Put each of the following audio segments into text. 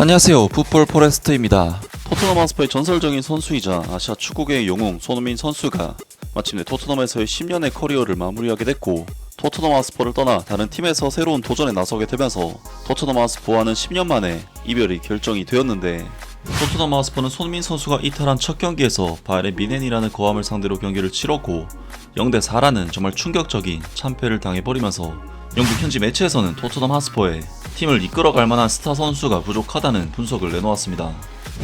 안녕하세요. 풋볼 포레스트입니다. 토트넘 하스퍼의 전설적인 선수이자 아시아 축구계의 영웅 손흥민 선수가 마침내 토트넘에서의 10년의 커리어를 마무리하게 됐고 토트넘 하스퍼를 떠나 다른 팀에서 새로운 도전에 나서게 되면서 토트넘 하스퍼와는 10년 만에 이별이 결정이 되었는데 토트넘 하스퍼는 손흥민 선수가 이탈한 첫 경기에서 바이에른 미넨이라는 거함을 상대로 경기를 치렀고 0대 4라는 정말 충격적인 참패를 당해버리면서 영국 현지 매체에서는 토트넘 하스퍼에 팀을 이끌어갈 만한 스타 선수가 부족하다는 분석을 내놓았습니다.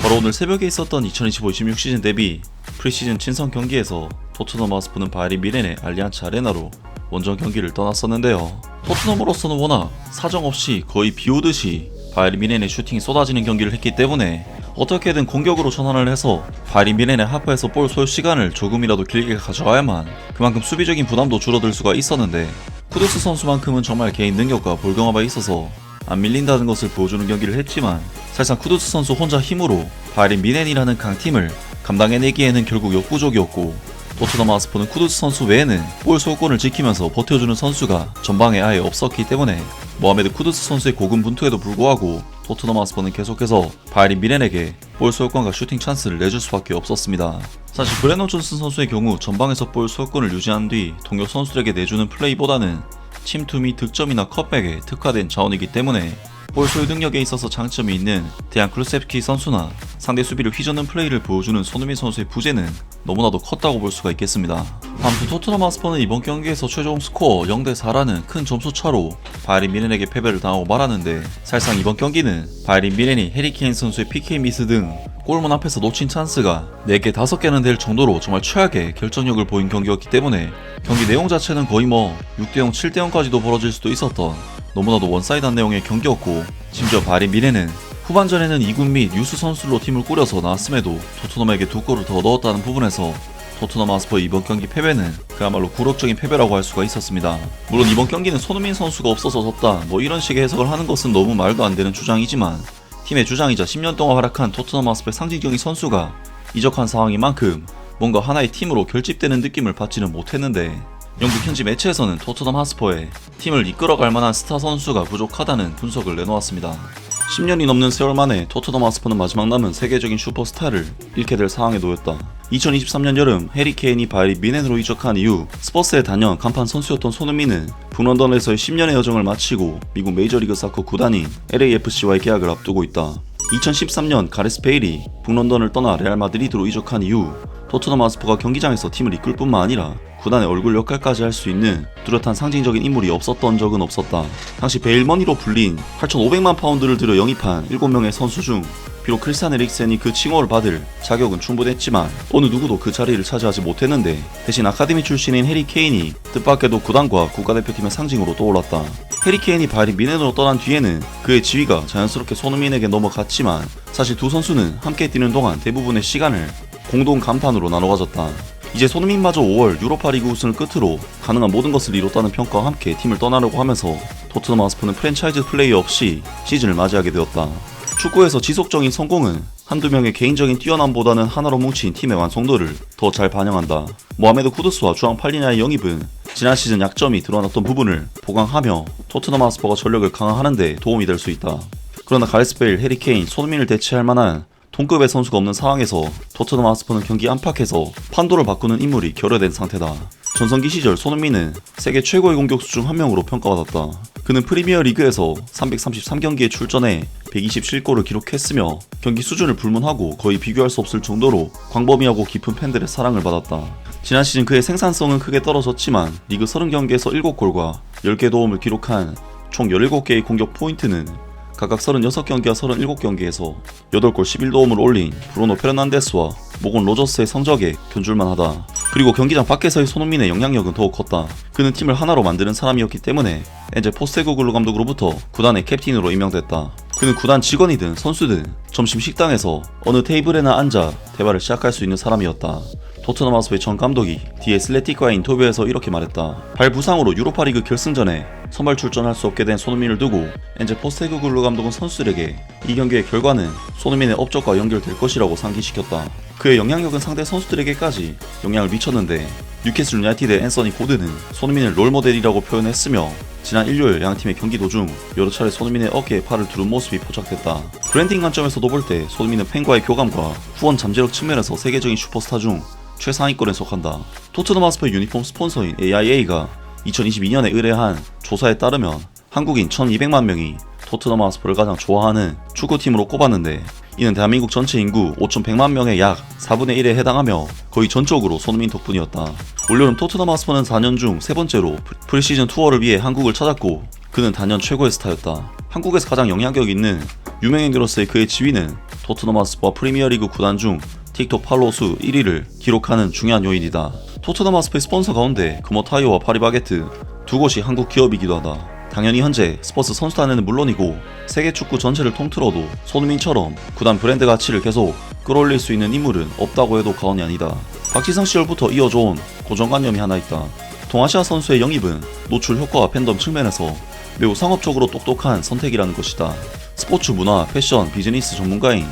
바로 오늘 새벽에 있었던 2025-26 시즌 데뷔 프리시즌 친선 경기에서 토트넘 하스퍼는 바이에른 미넨의 알리안츠 아레나로 원정 경기를 떠났었는데요. 토트넘으로서는 워낙 사정없이 거의 비오듯이 바이에른 미넨의 슈팅이 쏟아지는 경기를 했기 때문에 어떻게든 공격으로 전환을 해서 바이에른 미넨의 하프에서 볼 소요 시간을 조금이라도 길게 가져와야만 그만큼 수비적인 부담도 줄어들 수가 있었는데 쿠두스 선수만큼은 정말 개인 능력과 볼경합에 있어서 안 밀린다는 것을 보여주는 경기를 했지만 사실상 쿠두스 선수 혼자 힘으로 바이에른 미넨이라는 강팀을 감당해내기에는 결국 역부족이었고 토트넘 하스퍼는 쿠두스 선수 외에는 볼 소유권을 지키면서 버텨주는 선수가 전방에 아예 없었기 때문에 모하메드 쿠두스 선수의 고군 분투에도 불구하고 토트넘 하스퍼는 계속해서 바이에른 미넨에게 볼 소유권과 슈팅 찬스를 내줄 수밖에 없었습니다. 사실 브레넌 존슨 선수의 경우 전방에서 볼 소유권을 유지한 뒤 동료 선수들에게 내주는 플레이보다는 침투 및 득점이나 컵백에 특화된 자원이기 때문에 볼 소유 능력에 있어서 장점이 있는 대한 클루셉키 선수나 상대 수비를 휘젓는 플레이를 보여주는 손흥민 선수의 부재는 너무나도 컸다고 볼 수가 있겠습니다. 아무튼 토트넘 하스퍼는 이번 경기에서 최종 스코어 0대 4라는 큰 점수 차로 바이린 미넨에게 패배를 당하고 말았는데 사실상 이번 경기는 바이린 미넨이 해리케인 선수의 PK 미스 등 골문 앞에서 놓친 찬스가 4개 5개는 될 정도로 정말 최악의 결정력을 보인 경기였기 때문에 경기 내용 자체는 거의 뭐 6대0, 7대0까지도 벌어질 수도 있었던 너무나도 원사이드한 내용의 경기였고 심지어 바리 미네는 후반전에는 2군 및 유스 선수로 팀을 꾸려서 나왔음에도 토트넘에게 두 골을 더 넣었다는 부분에서 토트넘 아스퍼 이번 경기 패배는 그야말로 굴욕적인 패배라고 할 수가 있었습니다. 물론 이번 경기는 손흥민 선수가 없어서 졌다 뭐 이런 식의 해석을 하는 것은 너무 말도 안 되는 주장이지만 팀의 주장이자 10년 동안 활약한 토트넘 아스퍼의 상징적인 선수가 이적한 상황인 만큼 뭔가 하나의 팀으로 결집되는 느낌을 받지는 못했는데 영국 현지 매체에서는 토트넘 하스퍼에 팀을 이끌어갈 만한 스타 선수가 부족하다는 분석을 내놓았습니다. 10년이 넘는 세월 만에 토트넘 하스퍼는 마지막 남은 세계적인 슈퍼스타를 잃게 될 상황에 놓였다. 2023년 여름 해리 케인이 바이리 미넨으로 이적한 이후 스퍼스에 다녀 간판 선수였던 손흥민은 북런던에서의 10년의 여정을 마치고 미국 메이저리그 사커 구단인 LAFC와의 계약을 앞두고 있다. 2013년 가레스 베일이 북런던을 떠나 레알 마드리드로 이적한 이후 토트넘 하스퍼가 경기장에서 팀을 이끌 뿐만 아니라 구단의 얼굴 역할까지 할 수 있는 뚜렷한 상징적인 인물이 없었던 적은 없었다. 당시 베일머니로 불린 8,500만 파운드를 들여 영입한 7명의 선수 중 비록 크리스탄 에릭센이 그 칭호를 받을 자격은 충분했지만 어느 누구도 그 자리를 차지하지 못했는데 대신 아카데미 출신인 해리 케인이 뜻밖에도 구단과 국가대표팀의 상징으로 떠올랐다. 해리 케인이 바이린 미넨으로 떠난 뒤에는 그의 지위가 자연스럽게 손흥민에게 넘어갔지만 사실 두 선수는 함께 뛰는 동안 대부분의 시간을 공동 간판으로 나눠 가졌다. 이제 손흥민마저 5월 유로파리그 우승을 끝으로 가능한 모든 것을 이뤘다는 평가와 함께 팀을 떠나려고 하면서 토트넘 하스퍼는 프랜차이즈 플레이어 없이 시즌을 맞이하게 되었다. 축구에서 지속적인 성공은 한두 명의 개인적인 뛰어남보다는 하나로 뭉친 팀의 완성도를 더 잘 반영한다. 모하메드 쿠드스와 주앙 팔리냐의 영입은 지난 시즌 약점이 드러났던 부분을 보강하며 토트넘 하스퍼가 전력을 강화하는 데 도움이 될 수 있다. 그러나 가레스 베일, 해리 케인, 손흥민을 대체할 만한 동급의 선수가 없는 상황에서 토트넘 하스퍼는 경기 안팎에서 판도를 바꾸는 인물이 결여된 상태다. 전성기 시절 손흥민은 세계 최고의 공격수 중 한 명으로 평가받았다. 그는 프리미어 리그에서 333경기에 출전해 127골을 기록했으며 경기 수준을 불문하고 거의 비교할 수 없을 정도로 광범위하고 깊은 팬들의 사랑을 받았다. 지난 시즌 그의 생산성은 크게 떨어졌지만 리그 30경기에서 7골과 10개 도움을 기록한 총 17개의 공격 포인트는 각각 36경기와 37경기에서 8골 11도움을 올린 브루노 페르난데스와 모건 로저스의 성적에 견줄만 하다. 그리고 경기장 밖에서의 손흥민의 영향력은 더욱 컸다. 그는 팀을 하나로 만드는 사람이었기 때문에 엔제 포스테고글루 감독으로부터 구단의 캡틴으로 임명됐다. 그는 구단 직원이든 선수든 점심 식당에서 어느 테이블에나 앉아 대화를 시작할 수 있는 사람이었다. 토트넘 하스의 전 감독이 뒤에 슬래틱과의 인터뷰에서 이렇게 말했다. 발 부상으로 유로파리그 결승전에 선발 출전할 수 없게 된 손흥민을 두고 엔제 포스테그글루 감독은 선수들에게 이 경기의 결과는 손흥민의 업적과 연결될 것이라고 상기시켰다. 그의 영향력은 상대 선수들에게까지 영향을 미쳤는데 뉴캐슬 유나이티드의 앤서니 고드는 손흥민을 롤모델이라고 표현했으며 지난 일요일 양 팀의 경기 도중 여러 차례 손흥민의 어깨에 팔을 두른 모습이 포착됐다. 브랜딩 관점에서도 볼 때 손흥민은 팬과의 교감과 후원 잠재력 측면에서 세계적인 슈퍼스타 중 최상위권에 속한다. 토트넘 하스퍼 유니폼 스폰서인 AIA가 2022년에 의뢰한 조사에 따르면 한국인 1200만 명이 토트넘 하스퍼를 가장 좋아하는 축구팀으로 꼽았는데 이는 대한민국 전체 인구 5100만 명의 약 4분의 1에 해당하며 거의 전적으로 손흥민 덕분이었다. 올여름 토트넘 하스퍼는 4년 중 세 번째로 프리- 프리시즌 투어를 위해 한국을 찾았고 그는 단연 최고의 스타였다. 한국에서 가장 영향력 있는 유명인으로서의 그의 지위는 토트넘 하스퍼 프리미어리그 구단 중 틱톡 팔로우 수 1위를 기록하는 중요한 요인이다. 토트넘 하스퍼의 스폰서 가운데 금호타이어와 파리바게트 두 곳이 한국 기업이기도 하다. 당연히 현재 스퍼스 선수단에는 물론이고 세계 축구 전체를 통틀어도 손흥민처럼 구단 브랜드 가치를 계속 끌어올릴 수 있는 인물은 없다고 해도 과언이 아니다. 박지성 시절부터 이어져온 고정관념이 하나 있다. 동아시아 선수의 영입은 노출 효과와 팬덤 측면에서 매우 상업적으로 똑똑한 선택이라는 것이다. 스포츠 문화, 패션, 비즈니스 전문가인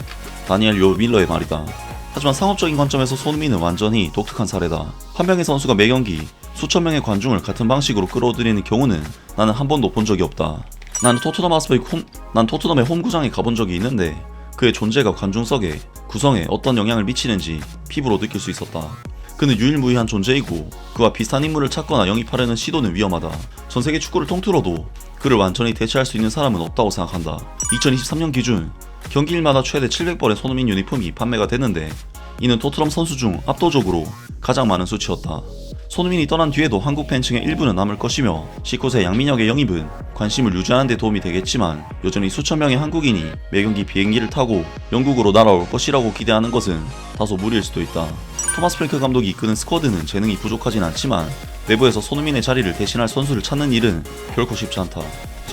다니엘 요 밀러의 말이다. 하지만 상업적인 관점에서 손흥민은 완전히 독특한 사례다. 한 명의 선수가 매 경기 수천 명의 관중을 같은 방식으로 끌어들이는 경우는 나는 한 번도 본 적이 없다. 나는 토트넘 하스퍼의 홈, 난 토트넘의 홈구장에 가본 적이 있는데 그의 존재가 관중석에 구성에 어떤 영향을 미치는지 피부로 느낄 수 있었다. 그는 유일무이한 존재이고 그와 비슷한 인물을 찾거나 영입하려는 시도는 위험하다. 전 세계 축구를 통틀어도 그를 완전히 대체할 수 있는 사람은 없다고 생각한다. 2023년 기준 경기일마다 최대 700벌의 손흥민 유니폼이 판매가 됐는데 이는 토트넘 선수 중 압도적으로 가장 많은 수치였다. 손흥민이 떠난 뒤에도 한국 팬층의 일부는 남을 것이며 19세 양민혁의 영입은 관심을 유지하는 데 도움이 되겠지만 여전히 수천 명의 한국인이 매 경기 비행기를 타고 영국으로 날아올 것이라고 기대하는 것은 다소 무리일 수도 있다. 토마스 프랭크 감독이 이끄는 스쿼드는 재능이 부족하진 않지만 내부에서 손흥민의 자리를 대신할 선수를 찾는 일은 결코 쉽지 않다.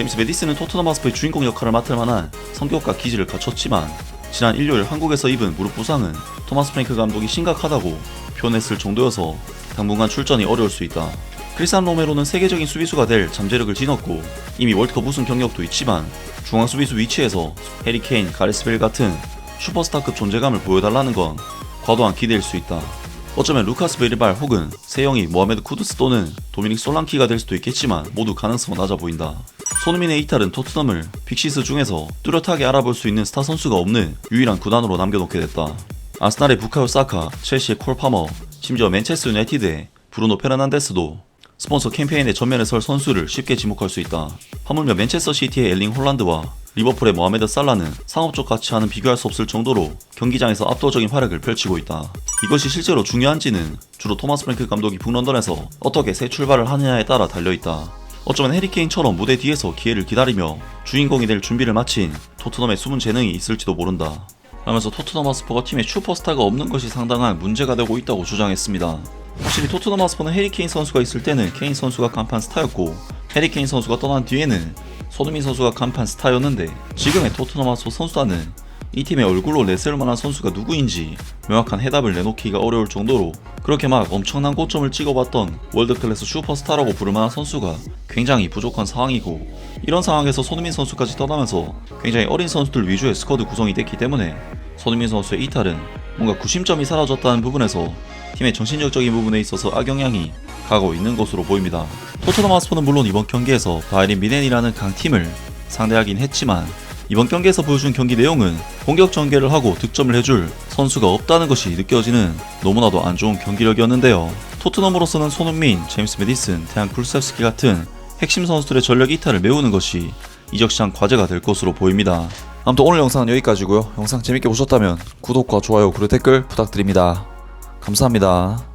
제임스 메디슨은 토트넘 하스퍼의 주인공 역할을 맡을 만한 성격과 기질을 갖췄지만 지난 일요일 한국에서 입은 무릎 부상은 토마스 프랭크 감독이 심각하다고 표현했을 정도여서 당분간 출전이 어려울 수 있다. 크리스안 로메로는 세계적인 수비수가 될 잠재력을 지녔고 이미 월드컵 우승 경력도 있지만 중앙 수비수 위치에서 해리 케인, 가레스 벨 같은 슈퍼스타급 존재감을 보여달라는 건 과도한 기대일 수 있다. 어쩌면 루카스 베리발 혹은 세영이 모하메드 쿠두스 또는 도미닉 솔랑키가 될 수도 있겠지만 모두 가능성은 낮아 보인다. 손흥민의 이탈은 토트넘을 빅시스 중에서 뚜렷하게 알아볼 수 있는 스타 선수가 없는 유일한 구단으로 남겨놓게 됐다. 아스날의 부카요 사카, 첼시의 콜 파머, 심지어 맨체스터 유나이티드의 브루노 페르난데스도 스폰서 캠페인의 전면에 설 선수를 쉽게 지목할 수 있다. 하물며 맨체스터 시티의 엘링 홀란드와 리버풀의 모하메드 살라는 상업적 가치와는 비교할 수 없을 정도로 경기장에서 압도적인 활약을 펼치고 있다. 이것이 실제로 중요한지는 주로 토마스 프랭크 감독이 북런던에서 어떻게 새 출발을 하느냐에 따라 달려있다. 어쩌면 해리케인처럼 무대 뒤에서 기회를 기다리며 주인공이 될 준비를 마친 토트넘의 숨은 재능이 있을지도 모른다. 라면서 토트넘 하스퍼가 팀에 슈퍼스타가 없는 것이 상당한 문제가 되고 있다고 주장했습니다. 확실히 토트넘 하스퍼는 해리케인 선수가 있을 때는 케인 선수가 간판 스타였고 해리케인 선수가 떠난 뒤에는 손흥민 선수가 간판 스타였는데 지금의 토트넘 하스퍼 선수단은 이 팀의 얼굴로 내세울 만한 선수가 누구인지 명확한 해답을 내놓기가 어려울 정도로 그렇게 막 엄청난 고점을 찍어봤던 월드클래스 슈퍼스타라고 부를 만한 선수가 굉장히 부족한 상황이고 이런 상황에서 손흥민 선수까지 떠나면서 굉장히 어린 선수들 위주의 스쿼드 구성이 됐기 때문에 손흥민 선수의 이탈은 뭔가 구심점이 사라졌다는 부분에서 팀의 정신력적인 부분에 있어서 악영향이 가고 있는 것으로 보입니다. 토트넘 하스퍼는 물론 이번 경기에서 바이린 미넨이라는 강팀을 상대하긴 했지만 이번 경기에서 보여준 경기 내용은 공격 전개를 하고 득점을 해줄 선수가 없다는 것이 느껴지는 너무나도 안 좋은 경기력이었는데요. 토트넘으로서는 손흥민, 제임스 메디슨, 태양 쿨셉스키 같은 핵심 선수들의 전력 이탈을 메우는 것이 이적 시장 과제가 될 것으로 보입니다. 아무튼 오늘 영상은 여기까지고요. 영상 재밌게 보셨다면 구독과 좋아요 그리고 댓글 부탁드립니다. 감사합니다.